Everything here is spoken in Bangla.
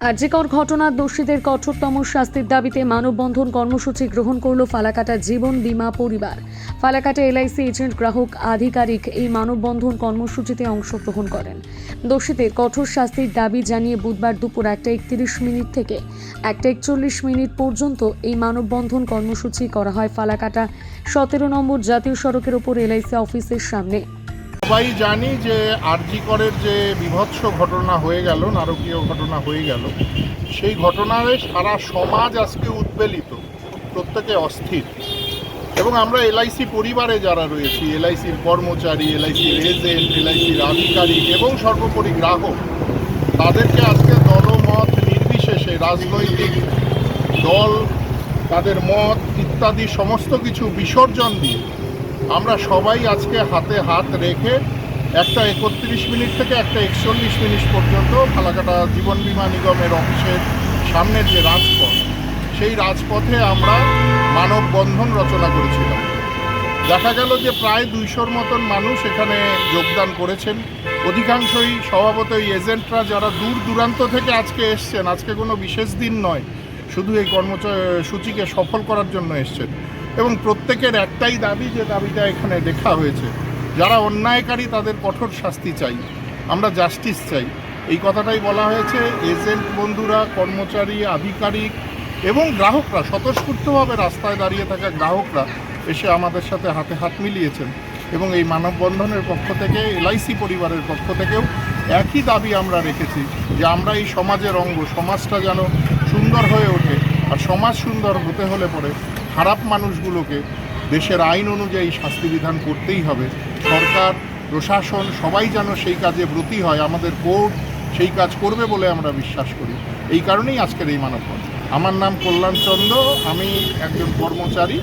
আর্যিকর ঘটনার দোষীদের কঠোরতম শাস্তির দাবিতে মানববন্ধন কর্মসূচি গ্রহণ করল ফালাকাটা জীবন বীমা পরিবার। ফালাকাটা এলআইসি এজেন্ট গ্রাহক আধিকারিক এই মানববন্ধন কর্মসূচিতে অংশগ্রহণ করেন। দোষীদের কঠোর শাস্তির দাবি জানিয়ে বুধবার দুপুর একটা একত্রিশ মিনিট থেকে একটা একচল্লিশ মিনিট পর্যন্ত এই মানববন্ধন কর্মসূচি করা হয় ফালাকাটা সতেরো নম্বর জাতীয় সড়কের ওপর এলআইসি অফিসের সামনে। সবাই জানি যে আরজি করের যে বিভৎস ঘটনা হয়ে গেল, নারকীয় ঘটনা হয়ে গেল, সেই ঘটনায় সারা সমাজ আজকে উদ্বেলিত, প্রত্যেকে অস্থির। এবং আমরা এলআইসি পরিবারে যারা রয়েছি, এলআইসির কর্মচারী, এলআইসির এজেন্ট এলআইসির আধিকারিক এবং সর্বোপরি গ্রাহক, তাদেরকে আজকে দলমত নির্বিশেষে রাজনৈতিক দল, তাদের মত ইত্যাদি সমস্ত কিছু বিসর্জন দিয়ে আমরা সবাই আজকে হাতে হাত রেখে একটা একত্রিশ মিনিট থেকে একটা একচল্লিশ মিনিট পর্যন্ত ফালাকাটা জীবন বীমা নিগমের অফিসের সামনের যে রাজপথ, সেই রাজপথে আমরা মানববন্ধন রচনা করেছিলাম। দেখা গেল যে প্রায় দুইশোর মতন মানুষ এখানে যোগদান করেছেন। অধিকাংশই স্বভাবতই এজেন্টরা যারা দূর দূরান্ত থেকে আজকে এসছেন, আজকে কোনো বিশেষ দিন নয়, শুধু এই কর্মসূচিকে সফল করার জন্য এসছেন। এবং প্রত্যেকের একটাই দাবি যে দাবিটা এখানে দেখা হয়েছে, যারা অন্যায়কারী তাদের কঠোর শাস্তি চাই, আমরা জাস্টিস চাই। এই কথাটাই বলা হয়েছে, এজেন্ট বন্ধুরা, কর্মচারী, আধিকারিক এবং গ্রাহকরা, স্বতঃস্ফূর্তভাবে রাস্তায় দাঁড়িয়ে থাকা গ্রাহকরা এসে আমাদের সাথে হাতে হাত মিলিয়েছেন এবং এই মানববন্ধনের পক্ষ থেকে, এলআইসি পরিবারের পক্ষ থেকেও একই দাবি আমরা রেখেছি যে আমরা এই সমাজের অঙ্গ, সমাজটা যেন সুন্দর হয়ে ওঠে। আর সমাজ সুন্দর হতে হলে পরে খারাপ মানুষগুলোকে দেশের আইন অনুযায়ী শাস্তি বিধান করতেই হবে। সরকার, প্রশাসন সবাই যেন সেই কাজে ব্রতী হয়, আমাদের কোর্ট সেই কাজ করবে বলে আমরা বিশ্বাস করি। এই কারণেই আজকের এই মানববন্ধন। আমার নাম কল্যাণ চন্দ্র, আমি একজন কর্মচারী।